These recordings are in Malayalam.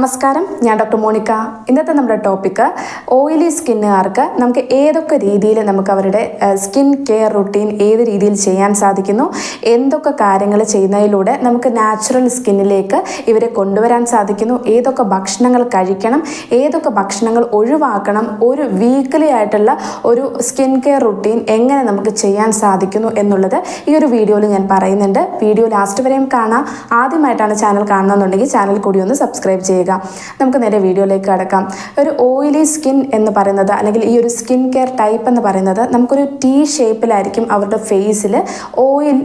നമസ്കാരം ഞാൻ ഡോക്ടർ മോണിക്ക. ഇന്നത്തെ നമ്മുടെ ടോപ്പിക്ക് ഓയിലി സ്കിന്നുകാർക്ക് നമുക്ക് ഏതൊക്കെ രീതിയിൽ നമുക്ക് അവരുടെ സ്കിൻ കെയർ റുട്ടീൻ ഏത് രീതിയിൽ ചെയ്യാൻ സാധിക്കുന്നു എന്തൊക്കെ കാര്യങ്ങൾ ചെയ്യുന്നതിലൂടെ നമുക്ക് നാച്ചുറൽ സ്കിന്നിലേക്ക് ഇവരെ കൊണ്ടുവരാൻ സാധിക്കുന്നു ഏതൊക്കെ ഭക്ഷണങ്ങൾ കഴിക്കണം ഏതൊക്കെ ഭക്ഷണങ്ങൾ ഒഴിവാക്കണം ഒരു വീക്ക്ലി ആയിട്ടുള്ള ഒരു സ്കിൻ കെയർ റുട്ടീൻ എങ്ങനെ നമുക്ക് ചെയ്യാൻ സാധിക്കുന്നു എന്നുള്ളത് ഈ ഒരു വീഡിയോയിൽ ഞാൻ പറയുന്നുണ്ട്. വീഡിയോ ലാസ്റ്റ് വരെയും കാണാം. ആദ്യമായിട്ടാണ് ചാനൽ കാണുന്നതെന്നുണ്ടെങ്കിൽ ചാനൽ കൂടി ഒന്ന് സബ്സ്ക്രൈബ് ചെയ്യുക. നമുക്ക് നേരെ വീഡിയോയിലേക്ക് കടക്കാം. ഒരു ഓയിലി സ്കിൻ എന്ന് പറയുന്നത് അല്ലെങ്കിൽ ഈ ഒരു സ്കിൻ കെയർ ടൈപ്പ് എന്ന് പറയുന്നത് നമുക്കൊരു ടീ ഷേപ്പിലായിരിക്കും അവരുടെ ഫേസിൽ ഓയിൽ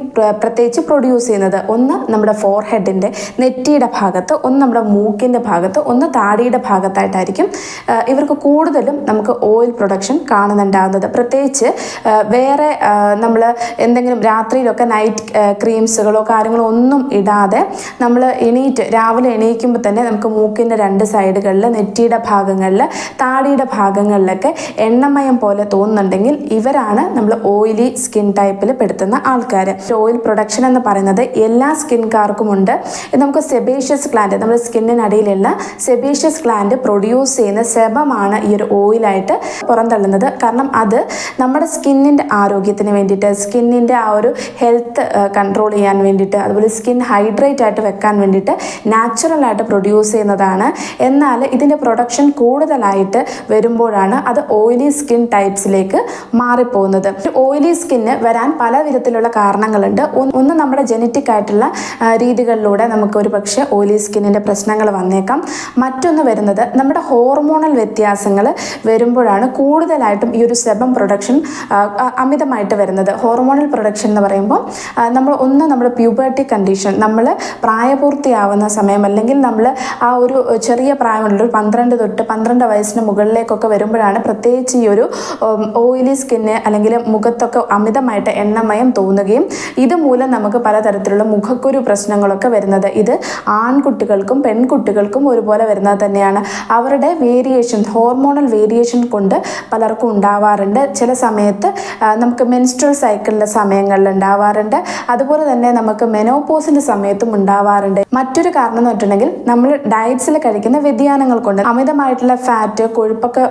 പ്രത്യേകിച്ച് പ്രൊഡ്യൂസ് ചെയ്യുന്നത്. ഒന്ന് നമ്മുടെ ഫോർ ഹെഡിന്റെ നെറ്റിയുടെ ഭാഗത്ത് ഒന്ന് നമ്മുടെ മൂക്കിന്റെ ഭാഗത്ത് ഒന്ന് താടിയുടെ ഭാഗത്തായിട്ടായിരിക്കും ഇവർക്ക് കൂടുതലും നമുക്ക് ഓയിൽ പ്രൊഡക്ഷൻ കാണുന്നുണ്ടാകുന്നത് പ്രത്യേകിച്ച് വേറെ നമ്മൾ എന്തെങ്കിലും രാത്രിയിലൊക്കെ നൈറ്റ് ക്രീംസുകളോ കാര്യങ്ങളോ ഒന്നും ഇടാതെ നമ്മൾ എണീറ്റ് രാവിലെ എണീക്കുമ്പോൾ തന്നെ നമുക്ക് മൂക്കിന്റെ രണ്ട് സൈഡുകളിൽ നെറ്റിയുടെ ഭാഗങ്ങളിൽ താടിയുടെ ഭാഗങ്ങളിലൊക്കെ എണ്ണമയം പോലെ തോന്നുന്നുണ്ടെങ്കിൽ ഇവരാണ് നമ്മൾ ഓയിലി സ്കിൻ ടൈപ്പിൽ പെടുത്തുന്ന ആൾക്കാർ ഓയിൽ പ്രൊഡക്ഷൻ എന്ന് പറയുന്നത് എല്ലാ സ്കിൻകാർക്കും ഉണ്ട് നമുക്ക് സെബേഷ്യസ് ഗ്ലാൻഡ് നമ്മുടെ സ്കിന്നിനടിയിലുള്ള സെബേഷ്യസ് ഗ്ലാൻഡ് പ്രൊഡ്യൂസ് ചെയ്യുന്ന സെബമാണ് ഈ ഒരു ഓയിലായിട്ട് പുറന്തള്ളുന്നത്. കാരണം അത് നമ്മുടെ സ്കിന്നിന്റെ ആരോഗ്യത്തിന് വേണ്ടിയിട്ട് സ്കിന്നിന്റെ ആ ഒരു ഹെൽത്ത് കൺട്രോൾ ചെയ്യാൻ വേണ്ടിയിട്ട് അതുപോലെ സ്കിൻ ഹൈഡ്രേറ്റ് ആയിട്ട് വെക്കാൻ വേണ്ടിയിട്ട് നാച്ചുറൽ ആയിട്ട് പ്രൊഡ്യൂസ് ചെയ്യുന്നതാണ് എന്നാൽ ഇതിന്റെ പ്രൊഡക്ഷൻ കൂടുതലായിട്ട് വരുമ്പോഴാണ് അത് ഓയിലി സ്കിൻ ടൈപ്സിലേക്ക് മാറിപ്പോകുന്നത്. ഓയിലി സ്കിന്ന് വരാൻ പല വിധത്തിലുള്ള കാരണങ്ങളുണ്ട്. ഒന്ന് നമ്മുടെ ജനറ്റിക് ആയിട്ടുള്ള രീതികളിലൂടെ നമുക്ക് ഒരു പക്ഷേ ഓയിലി സ്കിന്നിന്റെ പ്രശ്നങ്ങൾ വന്നേക്കാം. മറ്റൊന്ന് വരുന്നത് നമ്മുടെ ഹോർമോണൽ വ്യത്യാസങ്ങൾ വരുമ്പോഴാണ് കൂടുതലായിട്ടും ഈ ഒരു സെബം പ്രൊഡക്ഷൻ അമിതമായിട്ട് വരുന്നത്. ഹോർമോണൽ പ്രൊഡക്ഷൻ എന്ന് പറയുമ്പോൾ നമ്മൾ ഒന്ന് നമ്മുടെ പ്യൂബർട്ടി കണ്ടീഷൻ നമ്മൾ പ്രായപൂർത്തിയാവുന്ന സമയം അല്ലെങ്കിൽ നമ്മൾ ആ ഒരു ചെറിയ പ്രായമുള്ള ഒരു പന്ത്രണ്ട് തൊട്ട് പന്ത്രണ്ട് വയസ്സിന് മുകളിലേക്കൊക്കെ വരുമ്പോഴാണ് പ്രത്യേകിച്ച് ഈ ഒരു ഓയിലി സ്കിന്ന് അല്ലെങ്കിൽ മുഖത്തൊക്കെ അമിതമായിട്ട് എണ്ണമയം തോന്നുകയും ഇതുമൂലം നമുക്ക് പലതരത്തിലുള്ള മുഖക്കുരു പ്രശ്നങ്ങളൊക്കെ വരുന്നത്. ഇത് ആൺകുട്ടികൾക്കും പെൺകുട്ടികൾക്കും ഒരുപോലെ വരുന്നത് തന്നെയാണ്. അവരുടെ വേരിയേഷൻ ഹോർമോണൽ വേരിയേഷൻ കൊണ്ട് പലർക്കും ഉണ്ടാവാറുണ്ട്. ചില സമയത്ത് നമുക്ക് മെൻസ്ട്രൽ സൈക്കിളിലെ സമയങ്ങളിൽ ഉണ്ടാവാറുണ്ട്. അതുപോലെ തന്നെ നമുക്ക് മെനോപോസിന്റെ സമയത്തും ഉണ്ടാവാറുണ്ട്. മറ്റൊരു കാരണം എന്ന് പറഞ്ഞിട്ടുണ്ടെങ്കിൽ നമ്മൾ ഡയറ്റ്സിൽ കഴിക്കുന്ന വ്യതിയാനങ്ങൾ കൊണ്ട് അമിതമായിട്ടുള്ള ഫാറ്റ് കൊഴുപ്പൊക്കെ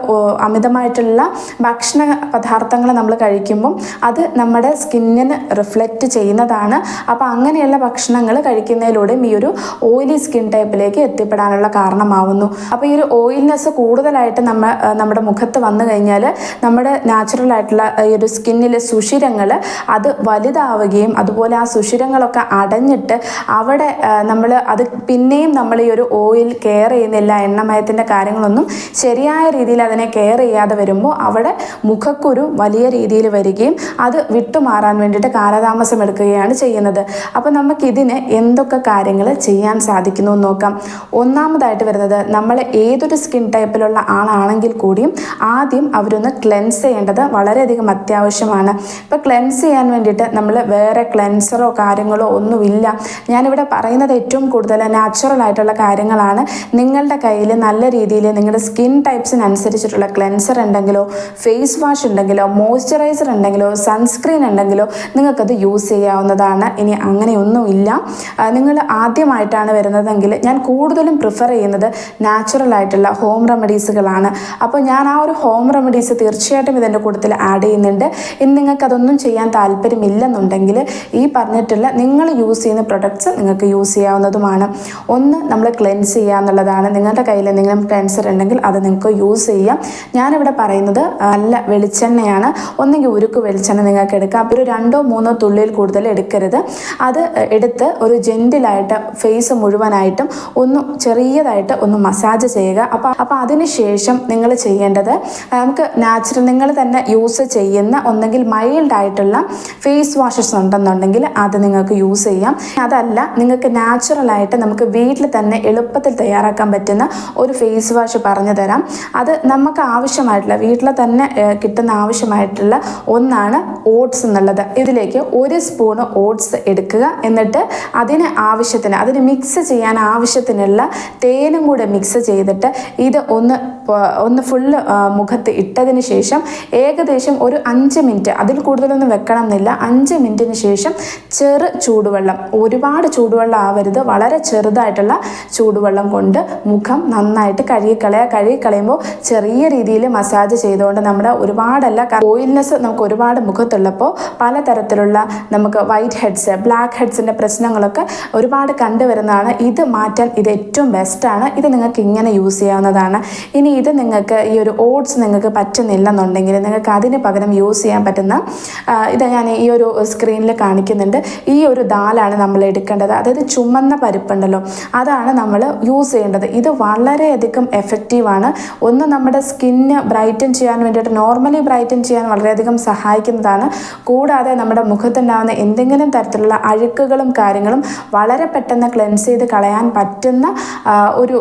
അമിതമായിട്ടുള്ള ഭക്ഷണ പദാർത്ഥങ്ങൾ നമ്മൾ കഴിക്കുമ്പം അത് നമ്മുടെ സ്കിന്നിന് റിഫ്ലക്റ്റ് ചെയ്യുന്നതാണ്. അപ്പോൾ അങ്ങനെയുള്ള ഭക്ഷണങ്ങൾ കഴിക്കുന്നതിലൂടെയും ഈ ഒരു ഓയിലി സ്കിൻ ടൈപ്പിലേക്ക് എത്തിപ്പെടാനുള്ള കാരണമാവുന്നു. അപ്പോൾ ഈ ഒരു ഓയിൽനെസ് കൂടുതലായിട്ട് നമ്മ നമ്മുടെ മുഖത്ത് വന്നു കഴിഞ്ഞാൽ നമ്മുടെ നാച്ചുറൽ ആയിട്ടുള്ള ഈ ഒരു സ്കിന്നിലെ സുഷിരങ്ങൾ അത് വലുതാവുകയും അതുപോലെ ആ സുഷിരങ്ങളൊക്കെ അടഞ്ഞിട്ട് അവിടെ നമ്മൾ അത് പിന്നെയും നമ്മൾ ഈ ഒരു ഓയിൽ കെയർ ചെയ്യുന്നില്ല എണ്ണമയത്തിന്റെ കാര്യങ്ങളൊന്നും ശരിയായ രീതിയിൽ അതിനെ കെയർ ചെയ്യാതെ വരുമ്പോൾ അവിടെ മുഖക്കുരു വലിയ രീതിയിൽ വരികയും അത് വിട്ടുമാറാൻ വേണ്ടിയിട്ട് കാലതാമസം എടുക്കുകയാണ് ചെയ്യുന്നത്. അപ്പോൾ നമുക്കിതിന് എന്തൊക്കെ കാര്യങ്ങൾ ചെയ്യാൻ സാധിക്കുന്നു എന്ന് നോക്കാം. ഒന്നാമതായിട്ട് വരുന്നത് നമ്മൾ ഏതൊരു സ്കിൻ ടൈപ്പിലുള്ള ആളാണെങ്കിൽ കൂടിയും ആദ്യം അവരൊന്ന് ക്ലെൻസ് ചെയ്യേണ്ടത് വളരെയധികം അത്യാവശ്യമാണ്. ഇപ്പോൾ ക്ലെൻസ് ചെയ്യാൻ വേണ്ടിയിട്ട് നമ്മൾ വേറെ ക്ലെൻസറോ കാര്യങ്ങളോ ഒന്നുമില്ല. ഞാനിവിടെ പറയുന്നത് ഏറ്റവും കൂടുതൽ നാച്ചുറൽ ആയിട്ടുള്ള കാര്യങ്ങളാണ്. നിങ്ങളുടെ കയ്യിൽ നല്ല രീതിയിൽ നിങ്ങളുടെ സ്കിൻ ടൈപ്സിനനുസരിച്ചിട്ടുള്ള ക്ലെൻസർ ഉണ്ടെങ്കിലോ ഫേസ് വാഷ് ഉണ്ടെങ്കിലോ മോയ്സ്ചറൈസർ ഉണ്ടെങ്കിലോ സൺസ്ക്രീൻ ഉണ്ടെങ്കിലോ നിങ്ങൾക്കത് യൂസ് ചെയ്യാവുന്നതാണ്. ഇനി അങ്ങനെയൊന്നുമില്ല നിങ്ങൾ ആദ്യമായിട്ടാണ് വരുന്നതെങ്കിൽ ഞാൻ കൂടുതലും പ്രിഫർ ചെയ്യുന്നത് നാച്ചുറൽ ആയിട്ടുള്ള ഹോം റെമഡീസുകളാണ്. അപ്പോൾ ഞാൻ ആ ഒരു ഹോം റെമഡീസ് തീർച്ചയായിട്ടും ഇതിന്റെ കൂട്ടത്തിൽ ആഡ് ചെയ്യുന്നുണ്ട്. ഇനി നിങ്ങൾക്കതൊന്നും ചെയ്യാൻ താല്പര്യമില്ലെന്നുണ്ടെങ്കിൽ ഈ പറഞ്ഞിട്ടുള്ള നിങ്ങൾ യൂസ് ചെയ്യുന്ന പ്രൊഡക്ട്സ് നിങ്ങൾക്ക് യൂസ് ചെയ്യാവുന്നതുമാണ്. ഒന്ന് നമ്മൾ ക്ലെൻസ് ചെയ്യുക. എന്നുള്ളതാണ് നിങ്ങളുടെ കയ്യിൽ എന്തെങ്കിലും ടെൻസർ ഉണ്ടെങ്കിൽ അത് നിങ്ങൾക്ക് യൂസ് ചെയ്യാം. ഞാനിവിടെ പറയുന്നത് നല്ല വെളിച്ചെണ്ണയാണ്. ഒന്നെങ്കിൽ ഉരുക്ക് വെളിച്ചെണ്ണ നിങ്ങൾക്ക് എടുക്കാം. അപ്പോൾ ഒരു രണ്ടോ മൂന്നോ തുള്ളിയിൽ കൂടുതൽ എടുക്കരുത്. അത് എടുത്ത് ഒരു ജെന്റിലായിട്ട് ഫേസ് മുഴുവനായിട്ടും ഒന്ന് ചെറിയതായിട്ട് ഒന്ന് മസാജ് ചെയ്യുക. അപ്പോൾ അപ്പോൾ അതിന് ശേഷം നിങ്ങൾ ചെയ്യേണ്ടത് നമുക്ക് നാച്ചുറൽ നിങ്ങൾ തന്നെ യൂസ് ചെയ്യുന്ന ഒന്നെങ്കിൽ മൈൽഡ് ആയിട്ടുള്ള ഫേസ് വാഷസ് ഉണ്ടെന്നുണ്ടെങ്കിൽ അത് നിങ്ങൾക്ക് യൂസ് ചെയ്യാം. അതല്ല നിങ്ങൾക്ക് നാച്ചുറലായിട്ട് നമുക്ക് വീട്ടിൽ തന്നെ എളുപ്പത്തിൽ തയ്യാറാക്കാൻ പറ്റുന്ന ഒരു ഫേസ് വാഷ് പറഞ്ഞു തരാം. അത് നമുക്ക് ആവശ്യമായിട്ടുള്ള വീട്ടിൽ തന്നെ കിട്ടുന്ന ആവശ്യമായിട്ടുള്ള ഒന്നാണ് ഓട്സ് എന്നുള്ളത്. ഇതിലേക്ക് ഒരു സ്പൂണ് ഓട്സ് എടുക്കുക. എന്നിട്ട് അതിന് ആവശ്യത്തിന് അതിന് മിക്സ് ചെയ്യാൻ ആവശ്യത്തിനുള്ള തേനും കൂടെ മിക്സ് ചെയ്തിട്ട് ഇത് ഒന്ന് ഒന്ന് ഫുള്ള് മുഖത്ത് ഇട്ടതിന് ശേഷം ഏകദേശം ഒരു അഞ്ച് മിനിറ്റ് അതിൽ കൂടുതലൊന്നും വെക്കണം എന്നില്ല അഞ്ച് മിനിറ്റിന് ശേഷം ചെറു ചൂടുവെള്ളം. ഒരുപാട് ചൂടുവെള്ളം ആവരുത്. വളരെ ചെറുതായിട്ടുള്ള ചൂടുവെള്ളം കൊണ്ട് മുഖം നന്നായിട്ട് കഴുകിക്കളയുക കഴുകിക്കളയുമ്പോൾ ചെറിയ രീതിയിൽ മസാജ് ചെയ്തുകൊണ്ട് നമ്മുടെ ഒരുപാടല്ല ഓയിൽനെസ് നമുക്ക് ഒരുപാട് മുഖത്തുള്ളപ്പോൾ പലതരത്തിലുള്ള നമുക്ക് വൈറ്റ് ഹെഡ്സ് ബ്ലാക്ക് ഹെഡ്സിന്റെ പ്രശ്നങ്ങളൊക്കെ ഒരുപാട് കണ്ടുവരുന്നതാണ്. ഇത് മാറ്റാൻ ഇത് ഏറ്റവും ബെസ്റ്റാണ് ഇത് നിങ്ങൾക്ക് ഇങ്ങനെ യൂസ് ചെയ്യാവുന്നതാണ്. ഇനി ഇത് നിങ്ങൾക്ക് ഈ ഒരു ഓട്സ് നിങ്ങൾക്ക് പറ്റുന്നില്ലെന്നുണ്ടെങ്കിൽ നിങ്ങൾക്ക് അതിന് പകരം യൂസ് ചെയ്യാൻ പറ്റുന്ന ഇത് ഞാൻ ഈ ഒരു സ്ക്രീനിൽ കാണിക്കുന്നുണ്ട്. ഈ ഒരു ദാലാണ് നമ്മൾ എടുക്കേണ്ടത്. അതായത് ചുമന്ന പരിപ്പുണ്ടല്ലോ. അതാണ് നമ്മൾ യൂസ് ചെയ്യേണ്ടത്. ഇത് വളരെയധികം എഫക്റ്റീവാണ് ഒന്ന് നമ്മുടെ സ്കിന്ന് ബ്രൈറ്റൻ ചെയ്യാൻ വേണ്ടിയിട്ട് നോർമലി ബ്രൈറ്റൻ ചെയ്യാൻ വളരെയധികം സഹായിക്കുന്നതാണ്. കൂടാതെ നമ്മുടെ മുഖത്തുണ്ടാകുന്ന എന്തെങ്കിലും തരത്തിലുള്ള അഴുക്കുകളും കാര്യങ്ങളും വളരെ പെട്ടെന്ന് ക്ലെൻസ് ചെയ്ത് കളയാൻ പറ്റുന്ന ഒരു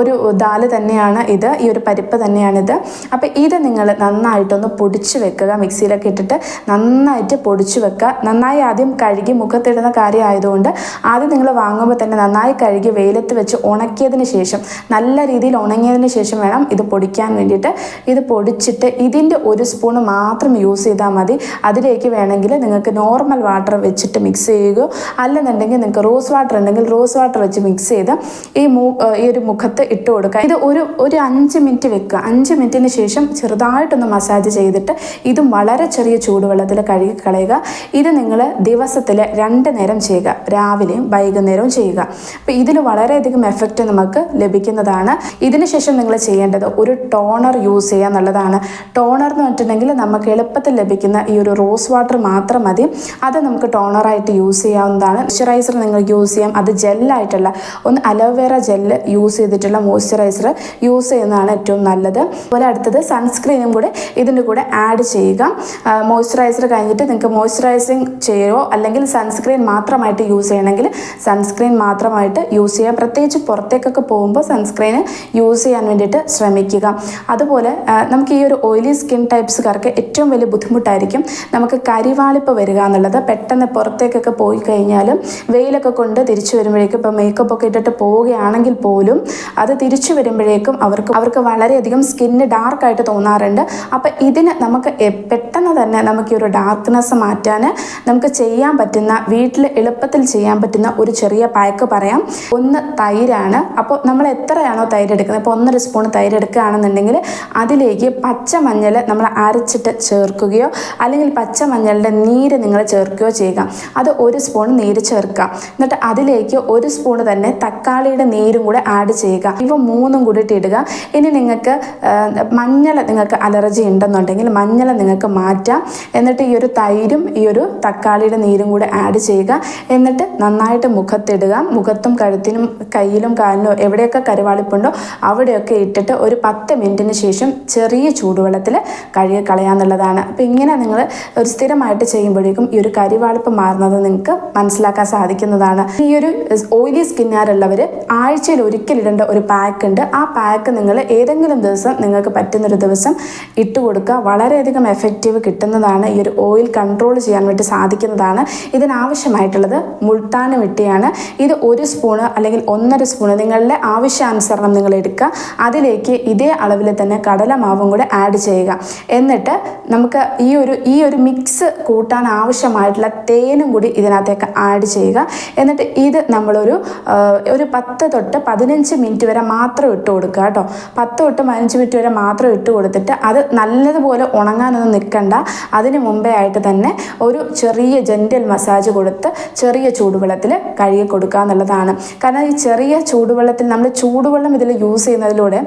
ഒരു ദാൽ തന്നെയാണ് ഇത്. ഈ ഒരു പരിപ്പ് തന്നെയാണിത്. അപ്പോൾ ഇത് നിങ്ങൾ നന്നായിട്ടൊന്ന് പൊടിച്ച് വെക്കുക. മിക്സിയിലൊക്കെ ഇട്ടിട്ട് നന്നായിട്ട് പൊടിച്ച് വെക്കുക. നന്നായി ആദ്യം കഴുകി മുഖത്തിടുന്ന കാര്യം ആയതുകൊണ്ട് ആദ്യം നിങ്ങൾ വാങ്ങുമ്പോൾ തന്നെ നന്നായി കഴുകി വെയിലത്ത് വെച്ച് ഉണക്കിയതിന് ശേഷം നല്ല രീതിയിൽ ഉണങ്ങിയതിന് ശേഷം വേണം ഇത് പൊടിക്കാൻ വേണ്ടിയിട്ട്. ഇത് പൊടിച്ചിട്ട് ഇതിന്റെ ഒരു സ്പൂൺ മാത്രം യൂസ് ചെയ്താൽ മതി. അതിലേക്ക് വേണമെങ്കിൽ നിങ്ങൾക്ക് നോർമൽ വാട്ടർ വെച്ചിട്ട് മിക്സ് ചെയ്യുകയോ അല്ലെന്നുണ്ടെങ്കിൽ നിങ്ങൾക്ക് റോസ് വാട്ടർ ഉണ്ടെങ്കിൽ റോസ് വാട്ടർ വെച്ച് മിക്സ് ചെയ്ത് ഈ മൂ ഈ ഒരു മുഖത്ത് ഇട്ട് കൊടുക്കുക. ഇത് ഒരു ഒരു അഞ്ച് മിനിറ്റ് വെക്കുക. അഞ്ച് മിനിറ്റിന് ശേഷം ചെറുതായിട്ടൊന്ന് മസാജ് ചെയ്തിട്ട് ഇതും വളരെ ചെറിയ ചൂടുവെള്ളത്തിൽ കഴുകി കളയുക. ഇത് നിങ്ങൾ ദിവസത്തിൽ രണ്ട് നേരം ചെയ്യുക. രാവിലെയും വൈകുന്നേരവും ചെയ്യുക. അപ്പോൾ ഇതിൽ വളരെയധികം എഫക്റ്റ് നമുക്ക് ലഭിക്കുന്നതാണ്. ഇതിനുശേഷം നിങ്ങൾ ചെയ്യേണ്ടത് ഒരു ടോണർ യൂസ് ചെയ്യുക എന്നുള്ളതാണ്. ടോണർ എന്ന് പറഞ്ഞിട്ടുണ്ടെങ്കിൽ നമുക്ക് എളുപ്പത്തിൽ ലഭിക്കുന്ന ഈ ഒരു റോസ് വാട്ടർ മാത്രം മതി. അത് നമുക്ക് ടോണറായിട്ട് യൂസ് ചെയ്യാവുന്നതാണ്. മോയ്സ്ചറൈസർ നിങ്ങൾ യൂസ് ചെയ്യാം. അത് ജെല്ലായിട്ടുള്ള ഒന്ന് അലോവേറ ജെല്ല് യൂസ് ചെയ്തിട്ടുള്ള മോയ്സ്ചറൈസർ യൂസ് ചെയ്യുന്നതാണ് ഏറ്റവും നല്ലത്. അതുപോലെ അടുത്തത് സൺസ്ക്രീനും കൂടെ ഇതിന്റെ കൂടെ ആഡ് ചെയ്യുക. മോയ്സ്ചറൈസർ കഴിഞ്ഞിട്ട് നിങ്ങൾക്ക് മോയ്സ്ചറൈസിങ് ചെയ്യുമോ അല്ലെങ്കിൽ സൺസ്ക്രീൻ മാത്രമായിട്ട് യൂസ് ചെയ്യണമെങ്കിൽ സൺസ്ക്രീൻ മാത്രമായിട്ട് യൂസ് ചെയ്യുക പ്രത്യേകിച്ച് പുറത്തേക്കൊക്കെ പോകുമ്പോൾ സൺസ്ക്രീൻ യൂസ് ചെയ്യാൻ വേണ്ടിയിട്ട് ശ്രമിക്കുക. അതുപോലെ നമുക്ക് ഈ ഒരു ഓയിലി സ്കിൻ ടൈപ്സുകാർക്ക് ഏറ്റവും വലിയ ബുദ്ധിമുട്ടായിരിക്കും നമുക്ക് കരിവാളിപ്പ് വരിക എന്നുള്ളത്. പെട്ടെന്ന് പുറത്തേക്കൊക്കെ പോയി കഴിഞ്ഞാലും വെയിലൊക്കെ കൊണ്ട് തിരിച്ചു വരുമ്പോഴേക്കും ഇപ്പോൾ മേക്കപ്പ് ഒക്കെ ഇട്ടിട്ട് പോവുകയാണെങ്കിൽ പോലും അത് തിരിച്ചു വരുമ്പോഴേക്കും അവർക്ക് അവർക്ക് വളരെയധികം സ്കിന്ന് ഡാർക്കായിട്ട് തോന്നാറുണ്ട്. അപ്പോൾ ഇതിന് നമുക്ക് പെട്ടെന്ന് തന്നെ നമുക്ക് ഈ ഒരു ഡാർക്ക്നെസ് മാറ്റാൻ നമുക്ക് ചെയ്യാൻ പറ്റുന്ന വീട്ടിൽ എളുപ്പത്തിൽ ചെയ്യാൻ പറ്റുന്ന ഒരു ചെറിയ പായക്ക് പറയാം. ഒന്ന് തൈരാണ്. അപ്പോൾ നമ്മൾ എത്രയാണോ തൈര് എടുക്കുന്നത് ഇപ്പോൾ ഒന്നര സ്പൂൺ തൈര് എടുക്കുകയാണെന്നുണ്ടെങ്കിൽ അതിലേക്ക് പച്ചമഞ്ഞൾ നമ്മൾ അരച്ചിട്ട് ചേർക്കുകയോ അല്ലെങ്കിൽ പച്ചമഞ്ഞളുടെ നീര് നിങ്ങൾ ചേർക്കുകയോ ചെയ്യുക. അത് ഒരു സ്പൂൺ നീര് ചേർക്കുക. എന്നിട്ട് അതിലേക്ക് ഒരു സ്പൂൺ തന്നെ തക്കാളിയുടെ നീരും കൂടെ ആഡ് ചെയ്യുക. ഇവ മൂന്നും കൂടിയിട്ട് ഇടുക. ഇനി നിങ്ങൾക്ക് മഞ്ഞൾ നിങ്ങൾക്ക് അലർജി ഉണ്ടെന്നുണ്ടെങ്കിൽ മഞ്ഞൾ നിങ്ങൾക്ക് മാറ്റാം. എന്നിട്ട് ഈ ഒരു തൈരും ഈ ഒരു തക്കാളിയുടെ നീരും കൂടെ ആഡ് ചെയ്യുക. എന്നിട്ട് നന്നായിട്ട് മുഖത്തിടുക. മുഖത്തും കഴുത്തിനും കയ്യിലും കാലിലും എവിടെയൊക്കെ കരുവാളിപ്പുണ്ടോ? അവിടെയൊക്കെ ഇട്ടിട്ട് ഒരു പത്ത് മിനിറ്റിന് ശേഷം ചെറിയ ചൂടുവെള്ളത്തിൽ കഴുകി കളയാന്നുള്ളതാണ്. അപ്പോൾ ഇങ്ങനെ നിങ്ങൾ ഒരു സ്ഥിരമായിട്ട് ചെയ്യുമ്പോഴേക്കും ഈ ഒരു കരിവാളിപ്പ് മാറുന്നത് നിങ്ങൾക്ക് മനസ്സിലാക്കാൻ സാധിക്കുന്നതാണ്. ഈ ഒരു ഓയിലി സ്കിന്നാറുള്ളവർ ആഴ്ചയിൽ ഒരിക്കലിടേണ്ട ഒരു പാക്ക് ഉണ്ട്. ആ പാക്ക് നിങ്ങൾ ഏതെങ്കിലും ദിവസം നിങ്ങൾക്ക് പറ്റുന്നൊരു ദിവസം ഇട്ട് കൊടുക്കുക. വളരെയധികം എഫക്റ്റീവ് കിട്ടുന്നതാണ്. ഈ ഒരു ഓയിൽ കൺട്രോൾ ചെയ്യാൻ വേണ്ടി സാധിക്കുന്നതാണ്. ഇതിനാവശ്യമായിട്ടുള്ളത് മുൾത്താന വിട്ടിയാണ് ഇത് ഒരു സ്പൂണ് അല്ലെങ്കിൽ ഒന്നര സ്പൂണ് നിങ്ങളുടെ ആവശ്യാനുസരണം നിങ്ങൾ എടുക്കുക. അതിലേക്ക് ഇതേ അളവിൽ തന്നെ കടലമാവും കൂടെ ആഡ് ചെയ്യുക. എന്നിട്ട് നമുക്ക് ഈ ഒരു ഈ ഒരു മിക്സ് കൂട്ടാൻ ആവശ്യമായിട്ടുള്ള തേനും കൂടി ഇതിനകത്തേക്ക് ആഡ് ചെയ്യുക. എന്നിട്ട് ഇത് നമ്മളൊരു ഒരു പത്ത് തൊട്ട് പതിനഞ്ച് മിനിറ്റ് വരെ മാത്രം ഇട്ട് കൊടുക്കുക കേട്ടോ. പത്ത് തൊട്ട് പതിനഞ്ച് മിനിറ്റ് വരെ മാത്രം ഇട്ട് കൊടുത്തിട്ട് അത് നല്ലതുപോലെ ഉണങ്ങാനൊന്നും നിൽക്കണ്ട. അതിന് മുമ്പേ ആയിട്ട് തന്നെ ഒരു ചെറിയ ജെന്റൽ മസാജ് കൊടുത്ത് ചെറിയ ചൂടുവെള്ളത്തിൽ കഴുകി കൊടുക്കുക എന്നുള്ളതാണ്. കാരണം ഈ ചെറിയ ചൂടുവെള്ളത്തിൽ നമ്മൾ ചൂടുവെള്ളം ഇതിൽ യൂസ് ചെയ്യുന്നതിലൂടെ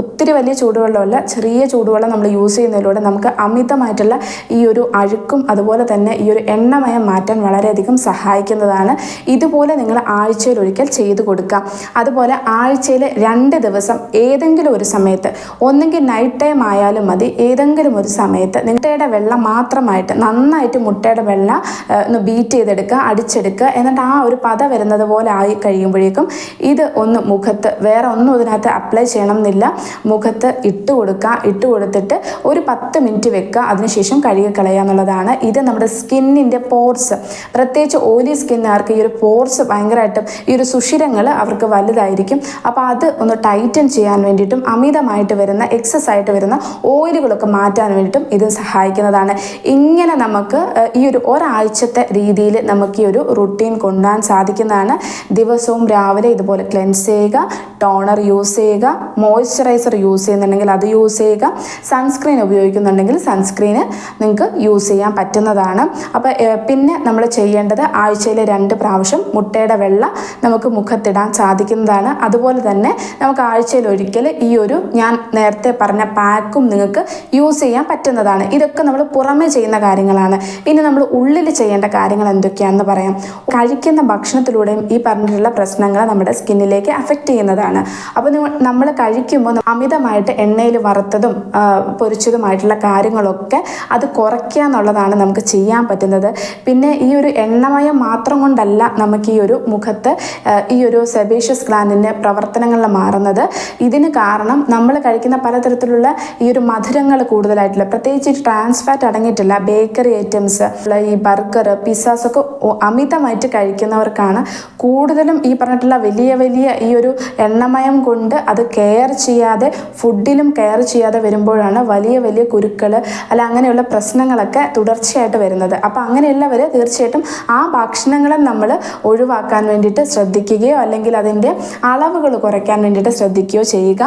ഒത്തിരി വലിയ ചൂടുവെള്ളമല്ല ചെറിയ ചൂടുവെള്ളം നമ്മൾ യൂസ് ചെയ്യുന്നതിലൂടെ നമുക്ക് അമിതമായിട്ടുള്ള ഈ ഒരു അഴുക്കും അതുപോലെ തന്നെ ഈ ഒരു എണ്ണമയം മാറ്റാൻ വളരെയധികം സഹായിക്കുന്നതാണ്. ഇതുപോലെ നിങ്ങൾ ആഴ്ചയിൽ ഒരിക്കൽ ചെയ്തു കൊടുക്കുക. അതുപോലെ ആഴ്ചയിൽ രണ്ട് ദിവസം ഏതെങ്കിലും ഒരു സമയത്ത് ഒന്നെങ്കിൽ നൈറ്റ് ടൈം ആയാലും മതി ഏതെങ്കിലും ഒരു സമയത്ത് മുട്ടയുടെ വെള്ളം മാത്രമായിട്ട് നന്നായിട്ട് മുട്ടയുടെ വെള്ളം ഒന്ന് ബീറ്റ് ചെയ്തെടുക്കുക അടിച്ചെടുക്കുക എന്നിട്ട് ആ ഒരു പത വരുന്നത് പോലെ ആയി കഴിയുമ്പോഴേക്കും ഇത് ഒന്ന് മുഖത്ത് വേറെ ഒന്നും ഇതിനകത്ത് അപ്ലൈ ചെയ്യണം എന്നില്ല മുഖത്ത് ഇട്ട് കൊടുക്കുക ഇട്ട് കൊടുത്തിട്ട് ഒരു പത്ത് മിനിറ്റ് വെക്കുക അതിനുശേഷം കഴുകി കളയുക എന്നുള്ളതാണ്. ഇത് നമ്മുടെ സ്കിന്നിന്റെ പോർസ് പ്രത്യേകിച്ച് ഓയിലി സ്കിന്നുകാർക്ക് ഈ ഒരു പോർസ് ഭയങ്കരമായിട്ടും ഈ ഒരു സുഷിരങ്ങൾ അവർക്ക് വലുതായിരിക്കും. അപ്പോൾ അത് ഒന്ന് ടൈറ്റൻ ചെയ്യാൻ വേണ്ടിയിട്ടും അമിതമായിട്ട് വരുന്ന എക്സസ് ആയിട്ട് വരുന്ന ഓയിലുകളൊക്കെ മാറ്റാൻ വേണ്ടിയിട്ടും ഇത് സഹായിക്കുന്നതാണ്. ഇങ്ങനെ നമുക്ക് ഈ ഒരു ഒരാഴ്ചത്തെ രീതിയിൽ നമുക്ക് ഈ ഒരു റുട്ടീൻ കൊണ്ടുപോകാൻ സാധിക്കുന്നതാണ്. ദിവസവും രാവിലെ ഇത് ഇതുപോലെ ക്ലെൻസ് ചെയ്യുക. ടോണർ യൂസ് ചെയ്യുക മോയ്സ്ചറൈസർ യൂസ് ചെയ്യുന്നുണ്ടെങ്കിൽ അത് യൂസ് ചെയ്യുക സൺസ്ക്രീൻ ഉപയോഗിക്കുന്നുണ്ടെങ്കിൽ സൺസ്ക്രീന് നിങ്ങൾക്ക് യൂസ് ചെയ്യാൻ പറ്റുന്നതാണ്. അപ്പോൾ പിന്നെ നമ്മൾ ചെയ്യേണ്ടത് ആഴ്ചയിൽ രണ്ട് പ്രാവശ്യം മുട്ടയുടെ വെള്ള നമുക്ക് മുഖത്തിടാൻ സാധിക്കുന്നതാണ്. അതുപോലെ തന്നെ നമുക്ക് ആഴ്ചയിൽ ഒരിക്കൽ ഈ ഒരു ഞാൻ നേരത്തെ പറഞ്ഞ പാക്കും നിങ്ങൾക്ക് യൂസ് ചെയ്യാൻ പറ്റുന്നതാണ്. ഇതൊക്കെ നമ്മൾ പുറമേ ചെയ്യുന്ന കാര്യങ്ങളാണ്. ഇനി നമ്മൾ ഉള്ളിൽ ചെയ്യേണ്ട കാര്യങ്ങൾ എന്തൊക്കെയാണെന്ന് പറയാം. കഴിക്കുന്ന ഭക്ഷണത്തിലൂടെയും ഈ പറഞ്ഞിട്ടുള്ള പ്രശ്നങ്ങൾ നമ്മുടെ സ്കിന്നിലേക്ക് അഫക്റ്റ് ചെയ്യുന്നതാണ്. അപ്പോൾ നമ്മൾ കഴിക്കുമ്പോൾ അമിതമായിട്ട് എണ്ണയിൽ വറുത്തതും പൊരിച്ചതുമായിട്ടുള്ള കാര്യങ്ങളൊക്കെ അത് കുറയ്ക്കുക എന്നുള്ളതാണ് നമുക്ക് ചെയ്യാൻ പറ്റുന്നത്. പിന്നെ ഈ ഒരു എണ്ണമയം മാത്രം കൊണ്ടല്ല നമുക്ക് ഈ ഒരു മുഖത്ത് ഈ ഒരു സെബേഷ്യസ് ഗ്ലാൻഡിന്റെ പ്രവർത്തനങ്ങൾ മാറുന്നത്. ഇതിന് കാരണം നമ്മൾ കഴിക്കുന്ന പലതരത്തിലുള്ള ഈ ഒരു മധുരങ്ങൾ കൂടുതലായിട്ടുള്ള പ്രത്യേകിച്ച് ട്രാൻസ് ഫാറ്റ് അടങ്ങിയിട്ടില്ല ബേക്കറി ഐറ്റംസ് ഈ ബർഗർ പിസ്സാസ് ഒക്കെ അമിതമായിട്ട് കഴിക്കുന്നവർക്കാണ് കൂടുതലും ഈ പറഞ്ഞിട്ടുള്ള വലിയ വലിയ ഈ ഒരു എണ്ണമയം കൊണ്ട് അത് കെയർ ചെയ്യാതെ ഫുഡിലും കെയർ ചെയ്യാതെ വരുമ്പോഴാണ് വലിയ വലിയ കുരുക്കൾ അല്ല അങ്ങനെയുള്ള പ്രശ്നങ്ങളൊക്കെ തുടർച്ചയായിട്ട് വരുന്നത്. അപ്പോൾ അങ്ങനെയുള്ളവർ തീർച്ചയായിട്ടും ആ ഭക്ഷണങ്ങളെ നമ്മൾ ഒഴിവാക്കാൻ വേണ്ടിയിട്ട് ശ്രദ്ധിക്കുകയോ അല്ലെങ്കിൽ അതിന്റെ അളവുകൾ കുറയ്ക്കാൻ വേണ്ടിയിട്ട് ശ്രദ്ധിക്കുകയോ ചെയ്യുക.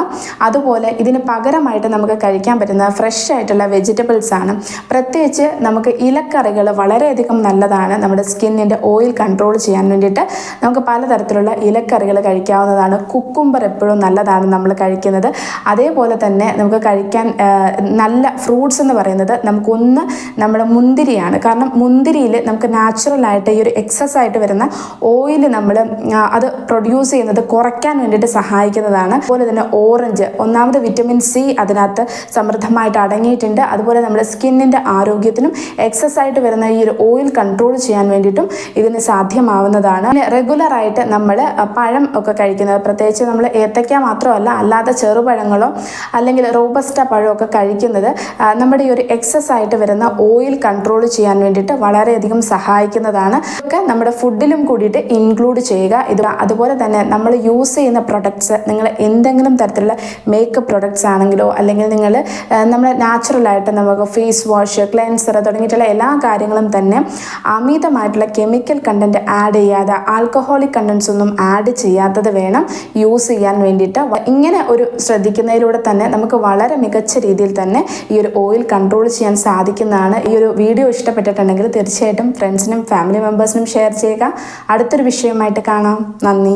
അതുപോലെ ഇതിന് പകരമായിട്ട് നമുക്ക് കഴിക്കാൻ പറ്റുന്ന ഫ്രഷ് ആയിട്ടുള്ള വെജിറ്റബിൾസ് ആണ്. പ്രത്യേകിച്ച് നമുക്ക് ഇലക്കറികൾ വളരെയധികം നല്ലതാണ്. നമ്മുടെ സ്കിന്നിന്റെ ഓയിൽ കൺട്രോൾ ചെയ്യാൻ വേണ്ടിയിട്ട് നമുക്ക് പലതരത്തിലുള്ള ഇലക്കറികൾ കഴിക്കാവുന്നതാണ്. കുക്കുംബർ എപ്പോഴും നല്ലതാണ് നമ്മൾ കഴിക്കുന്നത്. അതേപോലെ തന്നെ നമുക്ക് കഴിക്കാൻ നല്ല ഫ്രൂട്ട്സ് എന്ന് പറയുന്നത് നമുക്കൊന്ന് നമ്മുടെ മുന്തിരിയാണ്. കാരണം മുന്തിരിയിൽ നമുക്ക് നാച്ചുറലായിട്ട് ഈ ഒരു എക്സസ് ആയിട്ട് വരുന്ന ഓയിൽ നമ്മൾ അത് പ്രൊഡ്യൂസ് ചെയ്യുന്നത് കുറയ്ക്കാൻ വേണ്ടിയിട്ട് സഹായിക്കുന്നതാണ്. അതുപോലെ തന്നെ ഓറഞ്ച് ഒന്നാമത് വിറ്റമിൻ സി അതിനകത്ത് സമൃദ്ധമായിട്ട് അടങ്ങിയിട്ടുണ്ട്. അതുപോലെ നമ്മുടെ സ്കിന്നിന്റെ ആരോഗ്യത്തിനും എക്സസ് ആയിട്ട് വരുന്ന ഈ ഒരു ഓയിൽ കൺട്രോൾ ചെയ്യാൻ വേണ്ടിയിട്ടും ഇതിന് സാധ്യമാവുന്നതാണ്. ആയിട്ട് നമ്മൾ പഴം ഒക്കെ കഴിക്കുന്നത് പ്രത്യേകിച്ച് നമ്മൾ ഏത്തയ്ക്ക മാത്രമല്ല അല്ലാതെ ചെറുപഴങ്ങളോ അല്ലെങ്കിൽ റോബസ്റ്റ പഴമൊക്കെ കഴിക്കുന്നത് നമ്മുടെ ഈ ഒരു എക്സസ് ആയിട്ട് വരുന്ന ഓയിൽ കൺട്രോൾ ചെയ്യാൻ വേണ്ടിയിട്ട് വളരെയധികം സഹായിക്കുന്നതാണ്. ഒക്കെ നമ്മുടെ ഫുഡിലും കൂടിയിട്ട് ഇൻക്ലൂഡ് ചെയ്യുക. ഇത് അതുപോലെ തന്നെ നമ്മൾ യൂസ് ചെയ്യുന്ന പ്രൊഡക്ട്സ് നിങ്ങൾ എന്തെങ്കിലും തരത്തിലുള്ള മേക്കപ്പ് പ്രൊഡക്ട്സ് ആണെങ്കിലോ അല്ലെങ്കിൽ നിങ്ങൾ നമ്മൾ നാച്ചുറലായിട്ട് നമുക്ക് ഫേസ് വാഷ് ക്ലെൻസർ തുടങ്ങിയിട്ടുള്ള എല്ലാ കാര്യങ്ങളും തന്നെ അമിതമായിട്ടുള്ള കെമിക്കൽ കണ്ടന്റ് ആഡ് ചെയ്യാതെ ആൽക്കഹോളിക് കണ്ടൻസ് ഒന്നും ആഡ് ചെയ്യാത്തത് വേണം. യൂസ് ചെയ്യാൻ വേണ്ടിയിട്ട് ഇങ്ങനെ ഒരു ശ്രദ്ധിക്കുന്നതിലൂടെ തന്നെ നമുക്ക് വളരെ മികച്ച രീതിയിൽ തന്നെ ഈ ഒരു ഓയിൽ കൺട്രോൾ ചെയ്യാൻ സാധിക്കുന്നതാണ്. ഈ ഒരു വീഡിയോ ഇഷ്ടപ്പെട്ടിട്ടുണ്ടെങ്കിൽ തീർച്ചയായിട്ടും ഫ്രണ്ട്സിനും ഫാമിലി മെമ്പേഴ്സിനും ഷെയർ ചെയ്യുക. അടുത്തൊരു വിഷയമായിട്ട് കാണാം. നന്ദി.